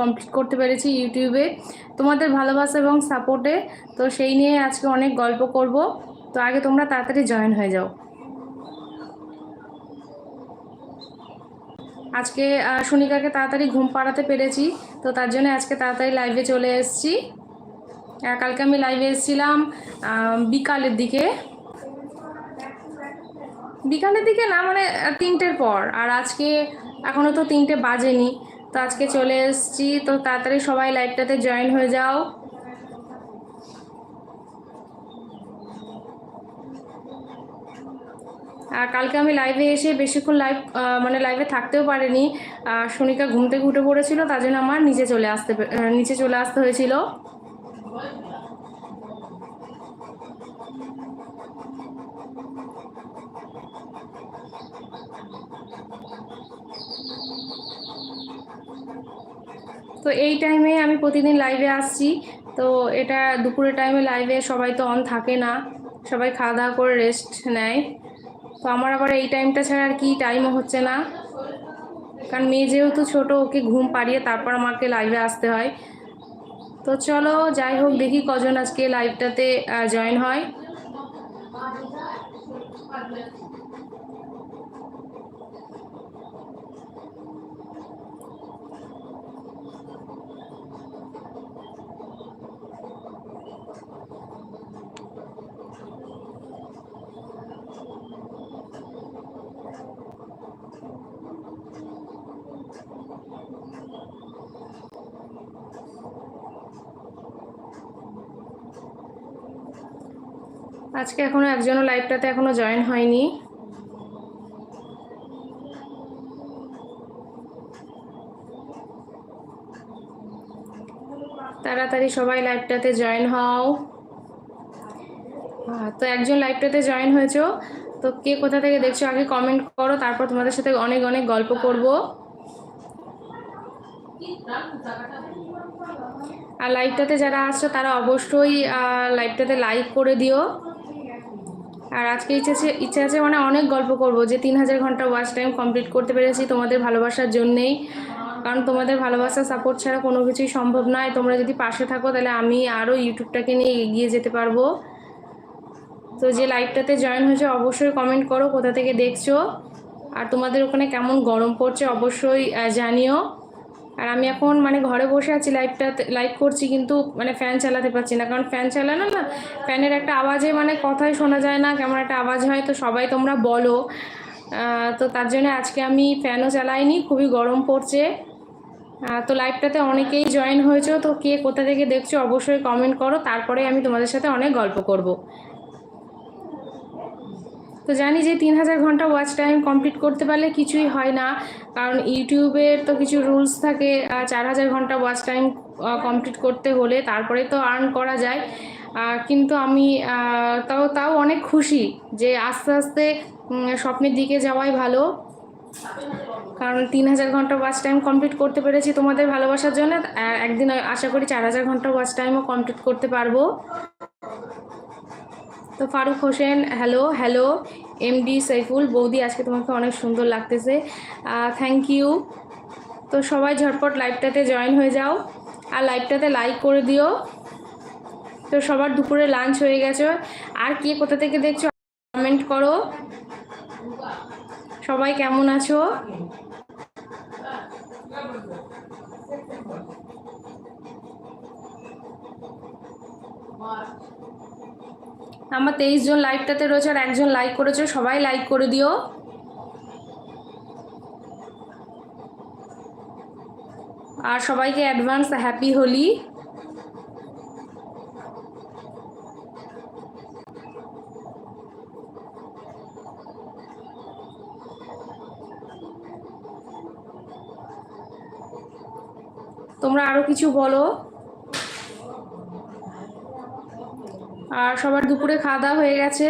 Complete করতে পেরেছি ইউটিউবে। তোমাদের ভালোবাসা এবং সাপোর্টে তো সেই নিয়ে আজকে অনেক গল্প করব। তো আগে তোমরা তাড়াতাড়ি জয়েন হয়ে যাও। আজকে আহ, সুনিকাকে তাড়াতাড়ি ঘুম পাড়াতে পেরেছি। তো তার জন্য আজকে তাড়াতাড়ি লাইভে চলে এসেছি। কালকে আমি লাইভে এসেছিলাম বিকালের দিকে। বিকালের দিকে না মানে তিনটের পর। আর আজকে এখনও তো তিনটে বাজেনি। তো আজকে চলে এসেছি। তো তাড়াতাড়ি সবাই লাইভটাতে জয়েন হয়ে যাও। আর কালকে আমি লাইভে এসে বেশিক্ষণ লাইভ মানে লাইভে থাকতেও পারিনি। সুনিকা ঘুম থেকে উঠে পড়েছিল, তার জন্য আমার নিচে চলে আসতে নিচে চলে আসতে হয়েছিল। তো এই টাইমে আমি প্রতিদিন লাইভে আসছি। তো এটা দুপুরের টাইমে লাইভে সবাই তো অন থাকে না। সবাই খাওয়া দাওয়া করে রেস্ট নেয়। তো আমার আবার এই টাইমটা ছাড়া আর কি টাইমও হচ্ছে না। কারণ মেয়ে যেহেতু ছোট, ওকে ঘুম পাড়িয়ে তারপর আমাকে লাইভে আসতে হয়। তো চলো, যাই হোক, দেখি কজন আজকে লাইভটাতে জয়েন হয়। আজকে এখনও একজনও লাইভটাতে এখনও জয়েন হয়নি। তাড়াতাড়ি সবাই লাইভটাতে জয়েন হও। তো একজন লাইভটাতে জয়েন হয়েছো? তো কে কোথা থেকে দেখছ আগে কমেন্ট করো, তারপর তোমাদের সাথে অনেক অনেক গল্প করব। আর লাইভটাতে যারা আসছো, তারা অবশ্যই লাইভটাতে লাইক করে দিও। আর আজকে ইচ্ছে আছে ইচ্ছে আছে মানে অনেক গল্প করব যে তিন হাজার ঘণ্টা ওয়াচ টাইম কমপ্লিট করতে পেরেছি তোমাদের ভালোবাসার জন্যেই। কারণ তোমাদের ভালোবাসা সাপোর্ট ছাড়া কোনো কিছুই সম্ভব নয়। তোমরা যদি পাশে থাকো তাহলে আমি আরও ইউটিউবটাকে নিয়ে এগিয়ে যেতে পারব। তো যে লাইভটাতে জয়েন হয়েছে অবশ্যই কমেন্ট করো, কোথা থেকে দেখছ? আর তোমাদের ওখানে কেমন গরম পড়ছে অবশ্যই জানিও। আর আমি এখন মানে ঘরে বসে আছি লাইভটাতে লাইভ করছি কিন্তু মানে ফ্যান চালাতে পারছি না। কারণ ফ্যান চালানো না ফ্যানের একটা আওয়াজে মানে কথাই শোনা যায় না, কেমন একটা আওয়াজ হয়, তো সবাই তোমরা বলো। তো তার জন্য আজকে আমি ফ্যানও চালাইনি, খুবই গরম পড়ছে। তো লাইভটাতে অনেকেই জয়েন হয়েছো, তো কে কোথা থেকে দেখছ অবশ্যই কমেন্ট করো, তারপরে আমি তোমাদের সাথে অনেক গল্প করব। তো জানি যে তিন হাজার ঘণ্টা ওয়াচ টাইম কমপ্লিট করতে পারলে কিছুই হয় না। কারণ ইউটিউবের তো কিছু রুলস থাকে চার হাজার ঘণ্টা ওয়াচ টাইম কমপ্লিট করতে হলে তারপরে তো আর্ন করা যায়। কিন্তু আমি তাও তাও অনেক খুশি যে আস্তে আস্তে স্বপ্নের দিকে যাওয়াই ভালো। কারণ তিন হাজার ঘণ্টা ওয়াচ টাইম কমপ্লিট করতে পেরেছি তোমাদের ভালোবাসার জন্য একদিন আশা করি চার হাজার ঘণ্টা ওয়াচ টাইমও কমপ্লিট করতে পারব। তো Faruk Hossain hello hello MD Saiful বৌদি আজকে তোমাকে অনেক সুন্দর লাগতেছে। থ্যাংক ইউ তো সবাই ঝটপট লাইভটাতে জয়েন হয়ে যাও আর লাইভটাতে লাইক করে দিও। তো সবার দুপুরে লাঞ্চ হয়ে গেছে। আর কে কোথা থেকে দেখছ কমেন্ট করো। সবাই কেমন আছো? আমার তেইশ জন লাইভটাতে রয়েছে আর একজন লাইক করেছ, সবাই লাইক করে দিও। আর সবাইকে অ্যাডভান্স হ্যাপি হোলি। তোমরা আরও কিছু বলো। আর সবার দুপুরে খাওয়া দাওয়া হয়ে গেছে।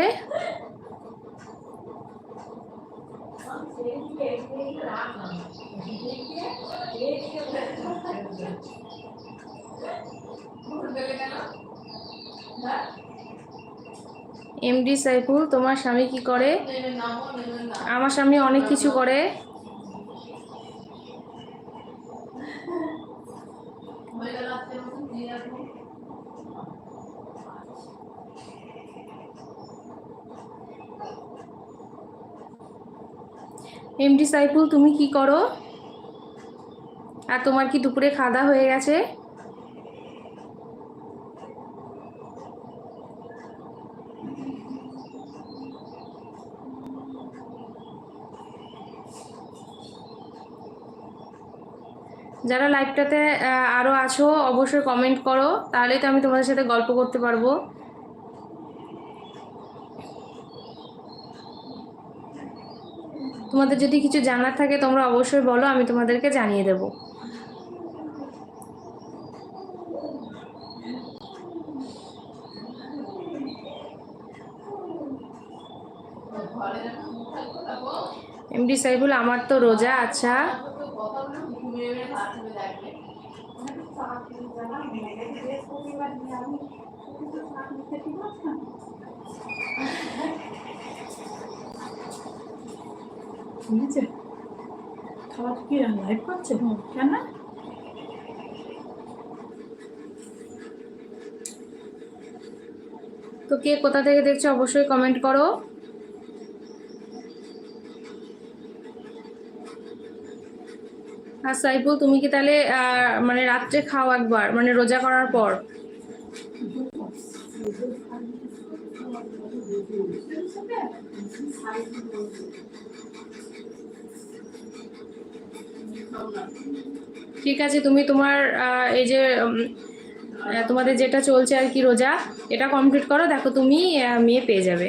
এমডি সাইফুল তোমার স্বামী কি করে? আমার স্বামী অনেক কিছু করে। এমডি সাইফুল তুমি কি করো? আর তোমার কি দুপুরে খাওয়া হয়ে গেছে? যারা লাইভটাতে আরও আছো, অবশ্যই কমেন্ট করো। তাহলেই তো আমি তোমাদের সাথে গল্প করতে পারব। তোমাদের যদি কিছু জানার থাকে তোমরা অবশ্যই বলো, আমি তোমাদেরকে জানিয়ে দেব। এমডি সাইফুল, আমার তো রোজা আচ্ছা। খাবার কি লাইভ করছে? কেন? তো কে কোথা থেকে দেখছ অবশ্যই কমেন্ট করো। আর সাইফুল, তুমি কি তাহলে মানে রাত্রে খাও একবার মানে রোজা করার পর? ঠিক আছে, তুমি তোমার এই যে তোমাদের যেটা চলছে আর কি রোজা, এটা কমপ্লিট করো, দেখো তুমি মেয়ে পেয়ে যাবে।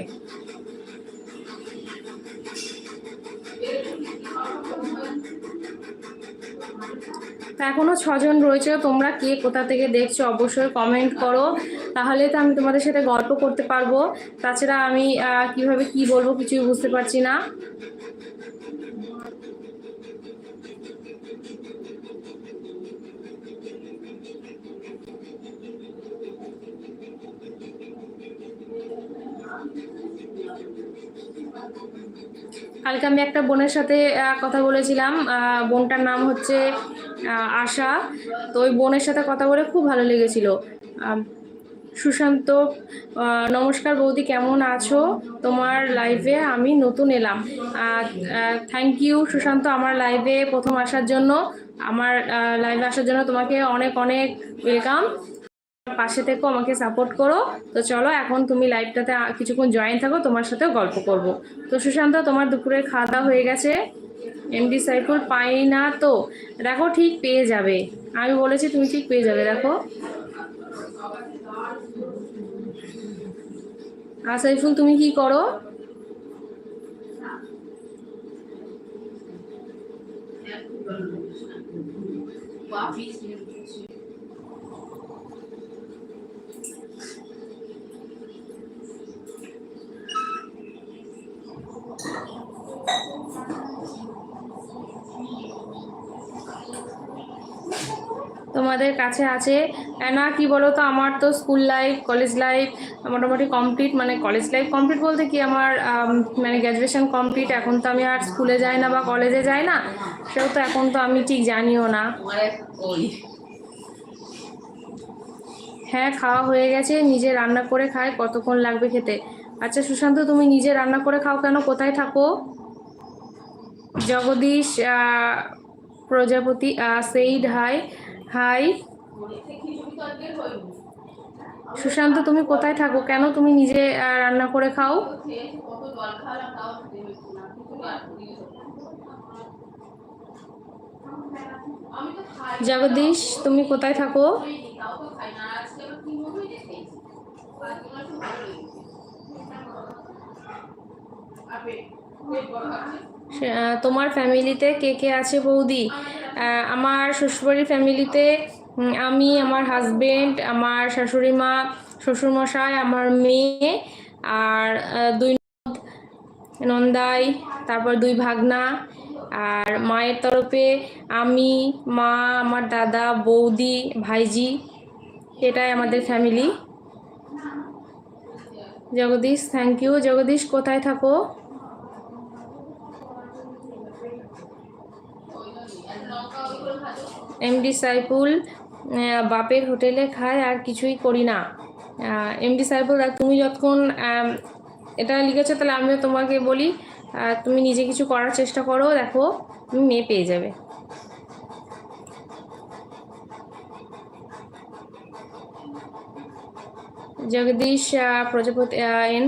তা এখনও ছজন রয়েছে, তোমরা কে কোথা থেকে দেখছ অবশ্যই কমেন্ট করো। তাহলে তো আমি তোমাদের সাথে গল্প করতে পারব। তাছাড়া আমি কীভাবে কি বলব কিছুই বুঝতে পারছি না। কালকে আমি একটা বোনের সাথে কথা বলেছিলাম। বোনটার নাম হচ্ছে আশা। তো ওই বোনের সাথে কথা বলে খুব ভালো লেগেছিল। সুশান্ত নমস্কার বৌদি, কেমন আছো? তোমার লাইভে আমি নতুন এলাম। থ্যাংক ইউ সুশান্ত, আমার লাইভে প্রথম আসার জন্য, আমার লাইভে আসার জন্য তোমাকে অনেক অনেক ওয়েলকাম পাশে থেকো, আমাকে সাপোর্ট করো। তো চলো, এখন তুমি লাইভটাতে কিছুক্ষণ জয়েন থাকো, তোমার সাথেও গল্প করব। তো সুশান্ত, তোমার দুপুরের খাওয়া দাওয়া হয়ে গেছে। এমডি সাইফুল পাই না তো। দেখো, ঠিক পেয়ে যাবে। আমি বলেছি, তুমি ঠিক পেয়ে যাবে, দেখো। আর সাইফুল তুমি কি করো? তোমাদের কাছে আছে। না, কি বলো তো আমার তো স্কুল লাইফ কলেজ লাইফ মোটামুটি কমপ্লিট মানে কলেজ লাইফ কমপ্লিট বলতে কি আমার মানে গ্র্যাজুয়েশন কমপ্লিট এখন তো আমি আর স্কুলে যাই না বা কলেজে যাই না সেও তো এখন তো আমি ঠিক জানিও না। হ্যাঁ খাওয়া হয়ে গেছে, নিজে রান্না করে খায় কতক্ষণ লাগবে খেতে। আচ্ছা সুশান্ত, তুমি নিজে রান্না করে খাও কেন? কোথায় থাকো? Jagdish Prajapati said hi hi. Sushant, তুমি কোথায় থাকো? কেন তুমি নিজে রান্না করে খাও? জগদীশ, তুমি কোথায় থাকো? তোমার ফ্যামিলিতে কে কে আছে বৌদি? আমার শ্বশুরবাড়ির ফ্যামিলিতে আমি আমার হাজবেন্ড আমার শাশুড়ি মা শ্বশুরমশাই আমার মেয়ে আর দুই ননদ, নন্দাই তারপর দুই ভাগনা আর মায়ের তরফে আমি মা আমার দাদা বৌদি ভাইজি এটাই আমাদের family. Jagdish thank you Jagdish কোথায় থাকো? এমডি সাইফুল বাপের হোটেলে খাই আর কিছুই করি না। এমডি সাহেব দেখ তুমি যতক্ষণ এটা লিখেছো, তাহলে আমিও তোমাকে বলি তুমি নিজে কিছু করার চেষ্টা করো, দেখো, তুমি মেয়ে পেয়ে যাবে। Jagadish Prajapati N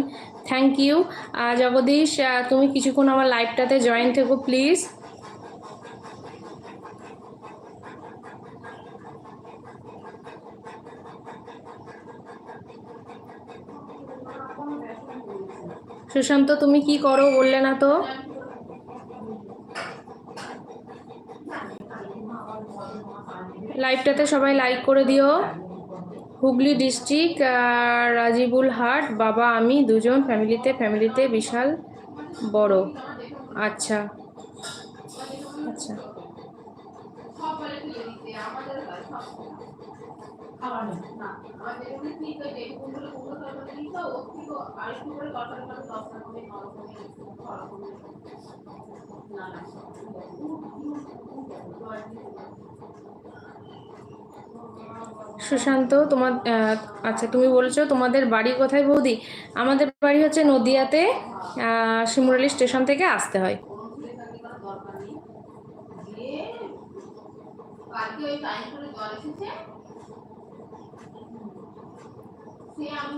thank you Jagadish তুমি কিছুক্ষণ আমার লাইভটাতে জয়েন থেকো প্লিজ সুশান্ত, তুমি কি করো? বললে না তো। লাইভটাতে সবাই লাইক করে দিও। হুগলি ডিস্ট্রিক্ট রাজিবুল হাট, বাবা, আমি দুজন, ফ্যামিলিতে ফ্যামিলিতে বিশাল বড়। আচ্ছা। আচ্ছা। নেই সুশান্ত, তোমার আচ্ছা তুমি বলছো তোমাদের বাড়ি কোথায় বৌদি? আমাদের বাড়ি হচ্ছে নদিয়াতে শিমুরালি স্টেশন থেকে আসতে হয়। কালকে ওই টাইম করে জল এসেছে। সে আমি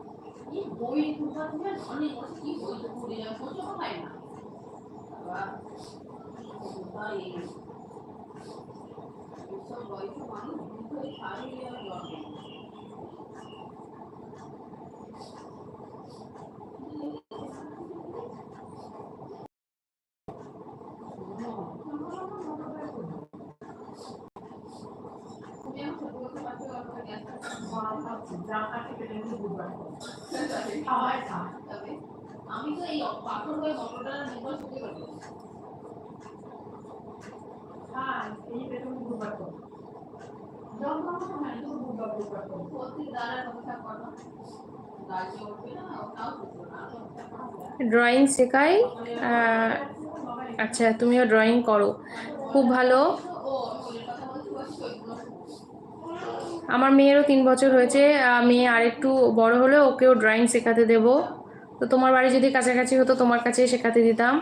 এই বই কোথা থেকে কি বই তো পড়ে হয় না। এই? এসব বয়স্ক মানুষ আর জন্মে তুমি এখন ছোট বলতে পারছ আপনার গ্যাসটা জামা থেকে টেনে বুঝবার তবে খাওয়াই খা তবে আমি তো এই পাথর হয়ে মটরটা নির্ভর পারি হ্যাঁ এই কর যখন কর ওটাও করব না ড্রয়িং শেখাই আচ্ছা তুমিও ড্রয়িং করো। খুব ভালো ও আমি ওদের কথা বলছি বলছি ওইগুলো আমার মেয়েরও তিন বছর হয়েছে মেয়ে আরেকটু বড় হলে ওকেও ড্রয়িং শেখাতে দেব তো তোমার বাড়ি যদি কাছাকাছি হতো তোমার কাছেই শেখাতে দিতাম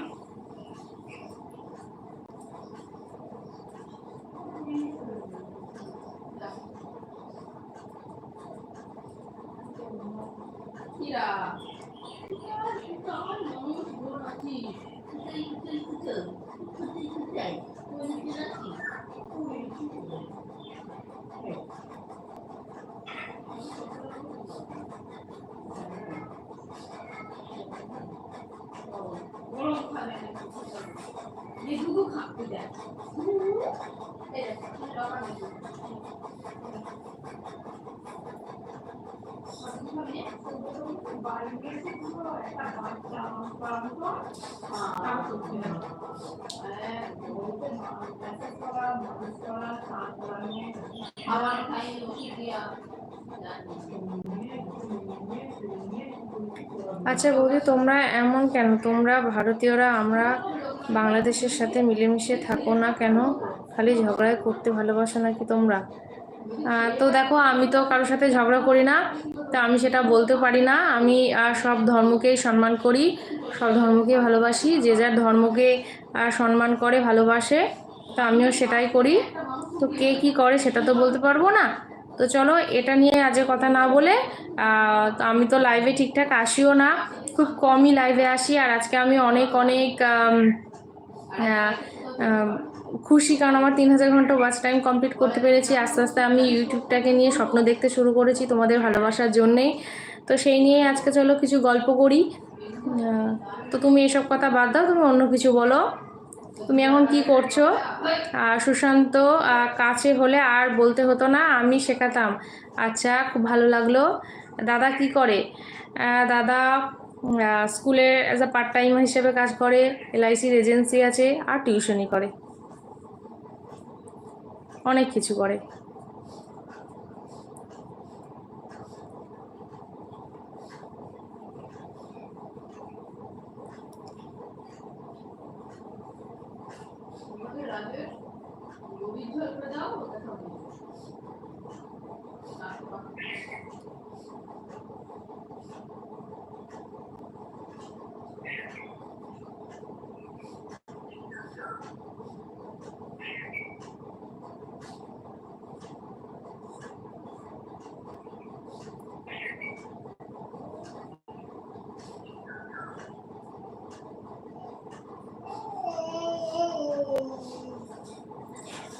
আমার মানুষ বোন আছি কোথায় কোথায় কোথায় কোথায় কোথায় কোন দিকে আছি আচ্ছা বৌদি, তোমরা এমন কেন? তোমরা ভারতীয়রা, আমরা বাংলাদেশের সাথে মিলেমিশে থাকো না কেন? খালি ঝগড়ায় করতে ভালোবাসো নাকি তোমরা? তো দেখো, আমি তো কারোর সাথে ঝগড়া করি না, তো আমি সেটা বলতে পারি না। আমি সব ধর্মকেই সম্মান করি, সব ধর্মকে ভালোবাসি, যে যার ধর্মকে সম্মান করে, ভালোবাসে, তো আমিও সেটাই করি। তো কে কি করে সেটা তো বলতে পারব না। তো চলো, এটা নিয়ে আজকে কথা না বলে তো আমি তো লাইভে ঠিকঠাক আসিও না, খুব কমই লাইভে আসি, আর আজকে আমি অনেক অনেক খুশি কারণ আমার তিন হাজার ঘণ্টা ওয়াচ টাইম কমপ্লিট করতে পেরেছি। আস্তে আস্তে আমি ইউটিউবটাকে নিয়ে স্বপ্ন দেখতে শুরু করেছি তোমাদের ভালোবাসার জন্যেই। তো সেই নিয়ে আজকে চলো কিছু গল্প করি। তো তুমি এসব কথা বাদ দাও, তুমি অন্য কিছু বলো। তুমি এখন কি করছ? সুশান্ত কাছে হলে আর বলতে হতো না, আমি শেখাতাম। আচ্ছা খুব ভালো লাগল। দাদা কি করে? দাদা স্কুলে অ্যাজ আ পার্ট টাইম হিসেবে কাজ করে এলআইসির এজেন্সি আছে, আর টিউশনি করে। অনেক কিছু করে।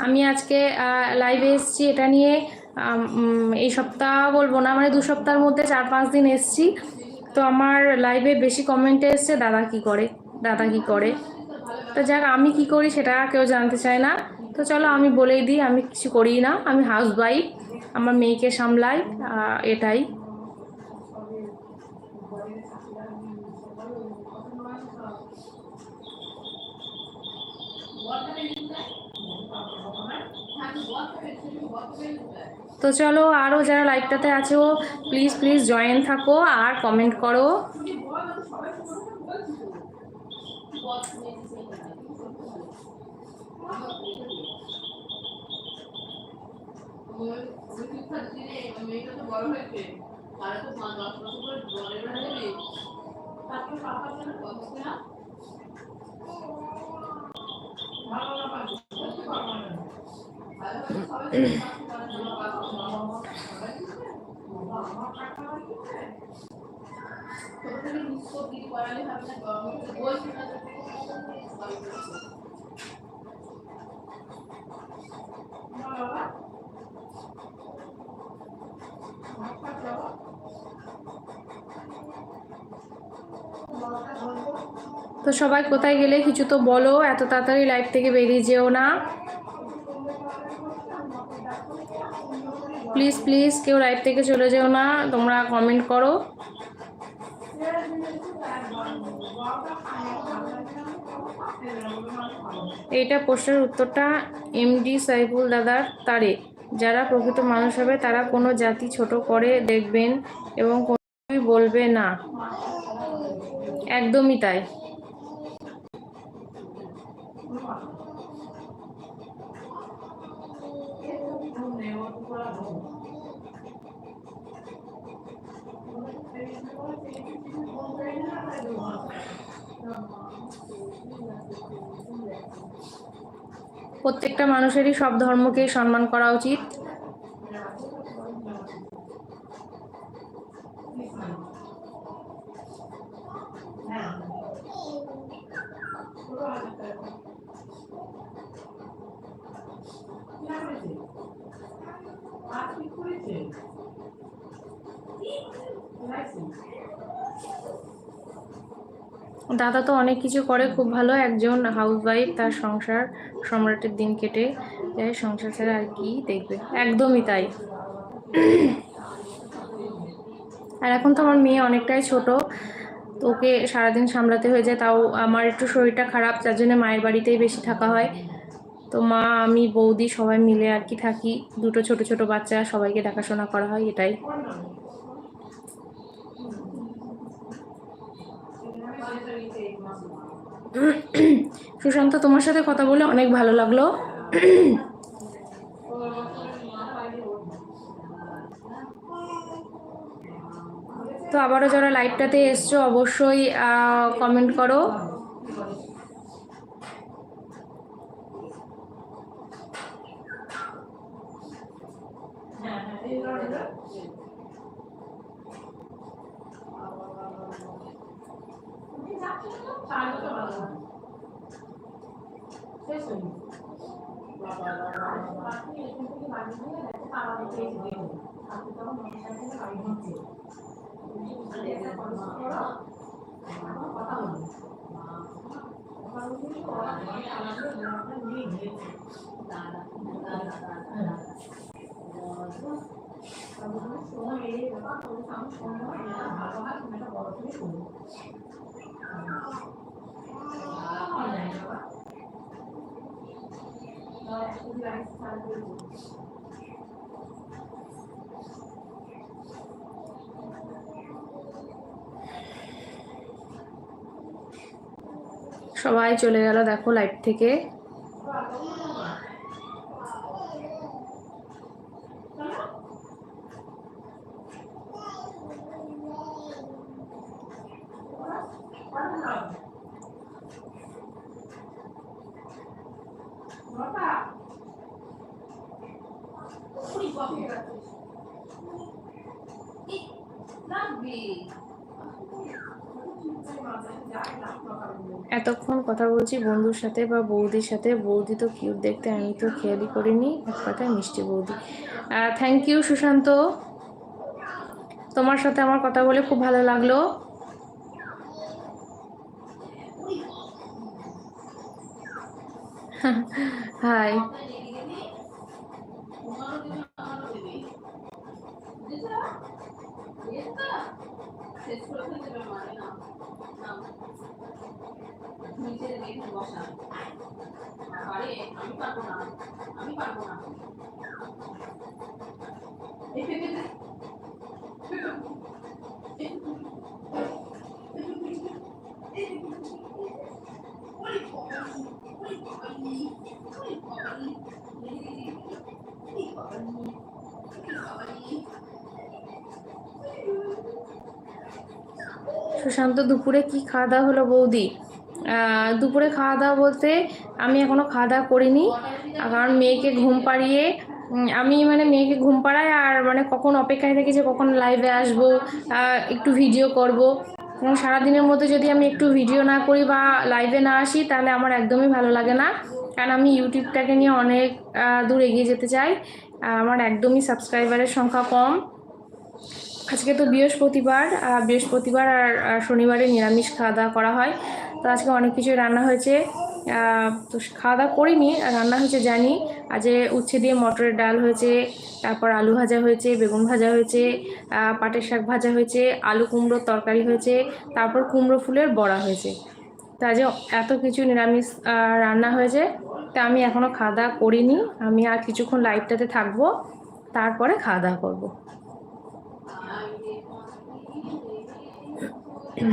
আমি আজকে লাইভে এসেছি এটা নিয়ে। এই সপ্তাহ বলব না মানে দু সপ্তাহের মধ্যে চার পাঁচ দিন এসেছি। তো আমার লাইভে বেশি কমেন্টে এসছে, দাদা কি করে? দাদা কি করে? তো যাক, আমি কি করি সেটা কেউ জানতে চায় না। তো চলো আমি বলেই দিই, আমি কিছু করি না, আমি হাউস ওয়াইফ আমার মেয়েকে সামলাই এটাই। তো চলো আরও যারা লাইভটাতে আছো প্লিজ প্লিজ জয়েন থাকো আর কমেন্ট করো তো তো সবাই কোথায় গেলে কিছু তো বলো এত তাড়াতাড়ি লাইভ থেকে বেরিয়ে যেও না। প্লিজ প্লিজ কেউ লাইভ থেকে চলে যেও না, তোমরা কমেন্ট করো। এইটা প্রশ্নের উত্তরটা এমডি সাইফুল দাদার তারে। যারা প্রকৃত মানুষ হবে, তারা কোনো জাতি ছোট করে দেখবেন এবং কোনোই বলবে না। একদমই তাই। প্রত্যেকটা মানুষেরই সব ধর্মকে সম্মান করা উচিত আর কি করেছে লাইসেন্স দাদা তো অনেক কিছু করে, খুব ভালো। একজন হাউসওয়াইফ তার সংসার, সম্রাটের দিন কেটে যায়, সংসার ছাড়া আর কি দেখবে? একদমই তাই। আর এখন তো আমার মেয়ে অনেকটাই ছোট। তো ওকে সারাদিন সামলাতে হয়ে যায়, তাও আমার একটু শরীরটা খারাপ, যার জন্য মায়ের বাড়িতেই বেশি থাকা হয়। তো মা, আমি, বৌদি সবাই মিলে আর কি থাকি। দুটো ছোট ছোট বাচ্চা, সবাইকে দেখাশোনা করা হয়, এটাই। সুশান্ত, তোমার সাথে কথা বলে অনেক ভালো লাগল। তো আবারও যারা লাইভটাতে এসছো, অবশ্যই কমেন্ট করো হ্যাঁ হ্যাঁ এই লড়াইটা তুমি সবাই চলে গেল দেখো লাইভ থেকে লাগবে এতক্ষণ কথা বলছি বন্ধুর সাথে বা বৌদির সাথে বৌদি তো কিউট দেখতে আমি তো খেয়ালই করিনি এক কথায় মিষ্টি বৌদি থ্যাংক ইউ সুশান্ত তোমার সাথে আমার কথা বলে খুব ভালো লাগল হাই শেষ করে ফেলতে দেবে মানে না না নিচে রেখে বসা আরে আমি পারব না আমি পারব না এই ফেলে দে। ওরে সুশান্ত, দুপুরে কি খাওয়া দাওয়া হলো বৌদি? দুপুরে খাওয়া দাওয়া বলতে আমি এখনও খাওয়া দাওয়া করিনি, কারণ মেয়েকে ঘুম পাড়িয়ে আমি মানে মেয়েকে ঘুম পাড়াই আর মানে কখন অপেক্ষায় থাকি যে কখন লাইভে আসব একটু ভিডিও করব। এবং সারাদিনের মধ্যে যদি আমি একটু ভিডিও না করি বা লাইভে না আসি, তাহলে আমার একদমই ভালো লাগে না। কারণ আমি ইউটিউবটাকে নিয়ে অনেক দূর এগিয়ে যেতে চাই। আমার একদমই সাবস্ক্রাইবারের সংখ্যা কম। আজকে তো বৃহস্পতিবার বৃহস্পতিবার আর শনিবারে নিরামিষ খাওয়া দাওয়া করা হয়। তো আজকে অনেক কিছুই রান্না হয়েছে। তো খাওয়া দাওয়া করিনি, রান্না হয়েছে জানি। আজকে উচ্ছে দিয়ে মটরের ডাল হয়েছে, তারপর আলু ভাজা হয়েছে, বেগুন ভাজা হয়েছে পাটের শাক ভাজা হয়েছে, আলু কুমড়োর তরকারি হয়েছে, তারপর কুমড়ো ফুলের বড়া হয়েছে। তা আজকে এত কিছু নিরামিষ রান্না হয়েছে। তা আমি এখনও খাওয়া দাওয়া করিনি। আমি আর কিছুক্ষণ লাইভটাতে থাকব। তারপরে খাওয়া দাওয়া করব। কেন,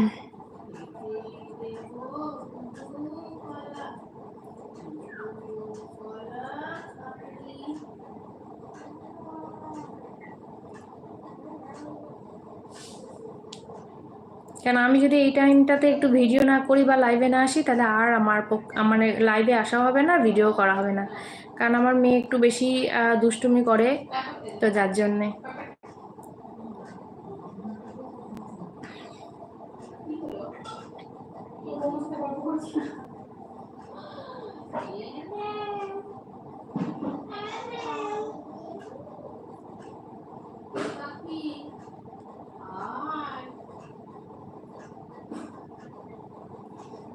আমি যদি এই টাইমটাতে একটু ভিডিও না করি বা লাইভে না আসি, তাহলে আর আমার মানে লাইভে আসা হবে না ভিডিও করা হবে না। কারণ আমার মেয়ে একটু বেশি দুষ্টুমি করে, তো যার জন্যে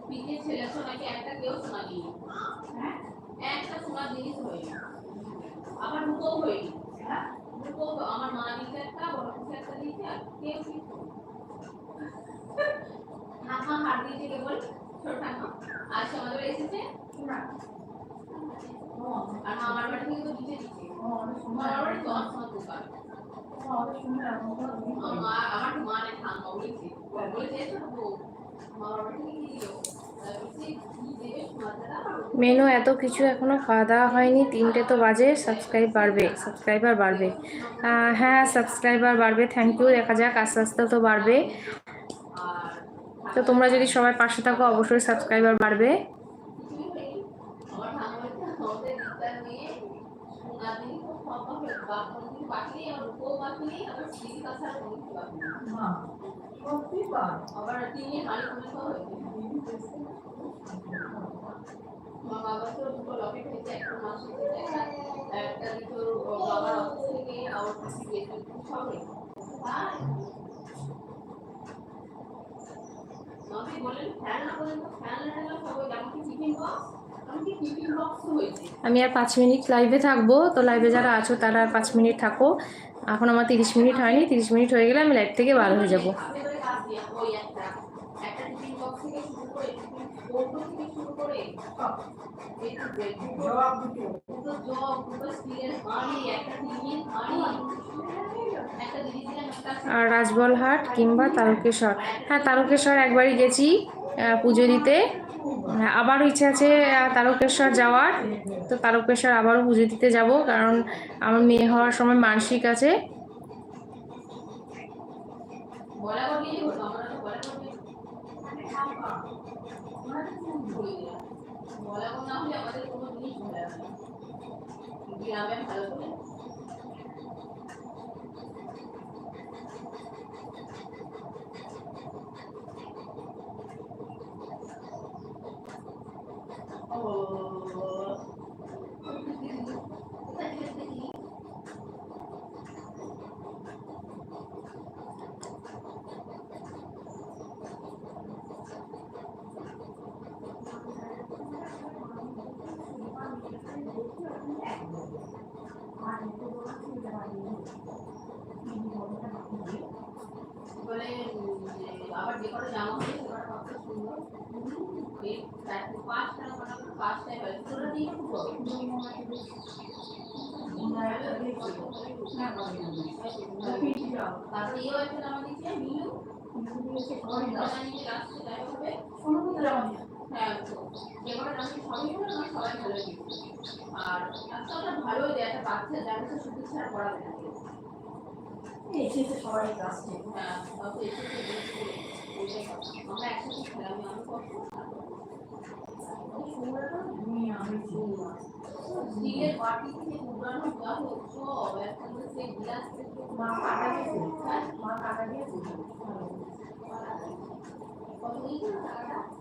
পিঠে ছেলে শোনাকে একটা কেউ শোনাবি হ্যাঁ একটা শোনার জিনিস হয়নি আবার দুটো হয়নি হ্যাঁ দুটো আমার মা দিতে একটা বড় কিছু একটা আর ঠাম্মা হাত দিয়েছে কেবল ছোট ঠাম্মা আজকে আমাদের বাড়ি এসেছে? আর মামার বাড়ি থেকে তো দিতে দিচ্ছে। মামার বাড়ি তো আমার দোকান আমার মা আমার মা বলেছে। বলেছে মামার বাড়ি থেকে কি দিও মেনু এত কিছু এখনও খাওয়া দাওয়া হয়নি। তিনটে তো বাজে সাবস্ক্রাইব বাড়বে সাবস্ক্রাইবার বাড়বে। হ্যাঁ সাবস্ক্রাইবার বাড়বে থ্যাংক ইউ দেখা যাক, আস্তে আস্তে তো বাড়বে। তো তোমরা যদি সবাই পাশে থাকো, অবশ্যই সাবস্ক্রাইবার বাড়বে। আমি আর পাঁচ মিনিট লাইভে থাকব, তো লাইভে যারা আছো তারা আর পাঁচ মিনিট থাকো। এখন আমার তিরিশ মিনিট হয়নি, তিরিশ মিনিট হয়ে গেলে আমি লাইভ থেকে বার হয়ে যাব। আর রাজবলহাট কিংবা তারকেশ্বর। হ্যাঁ তারকেশ্বর একবারই গেছি পুজো দিতে। হ্যাঁ, আবারও ইচ্ছে আছে তারকেশ্বর যাওয়ার। তো তারকেশ্বর আবারও পুজো দিতে যাব কারণ আমার মেয়ে হওয়ার সময় মানসিক আছে। বলা করলেই হতো আমরা তো বলা করলে বলা কর না হলে আমাদের কোনো জিনিস ভালো লাগে না গ্রামে ভালো করে বলে আবার যে কটা জামা হয়েছে সে কটা কত সুন্দর এই চারটে পাঁচটা কটা করে পাঁচটাই হয় তোরা দিয়ে তারপরে ইয়েও একটা জামা দিচ্ছে মিলু জামা নিয়ে আসছে যাই হবে হ্যাঁ তো যে কটা জামা সবই ভালো দিচ্ছে আর ওটা ভালো দেয় একটা বাচ্চা তো শুধু ছাড়া পড়াবে না। সবাই হ্যাঁ। আমরা একসাথে খেলাম আমি কষ্ট স্টিলের বাটি থেকে উড়ানো যা হোক সব সেই গ্লাস থেকে মা কাটা দিয়েছে মা কাটা দিয়েছে কত টাকাটা আহ,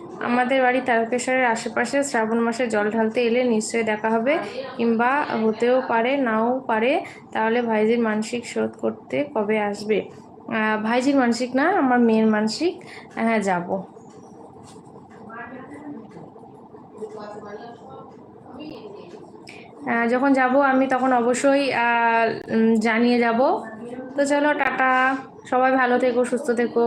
আমাদের বাড়ি তারকেশ্বরের আশেপাশে শ্রাবণ মাসে জল ঢালতে এলে নিশ্চয়ই দেখা হবে। কিংবা হতেও পারে, নাও পারে। তাহলে ভাইজির মানসিক শোধ করতে কবে আসবে? ভাইজির মানসিক না, আমার মেয়ের মানসিক। হ্যাঁ যাব। যখন যাব আমি তখন অবশ্যই জানিয়ে যাব। তো চলো, টাটা। সবাই ভালো থেকো, সুস্থ থেকো।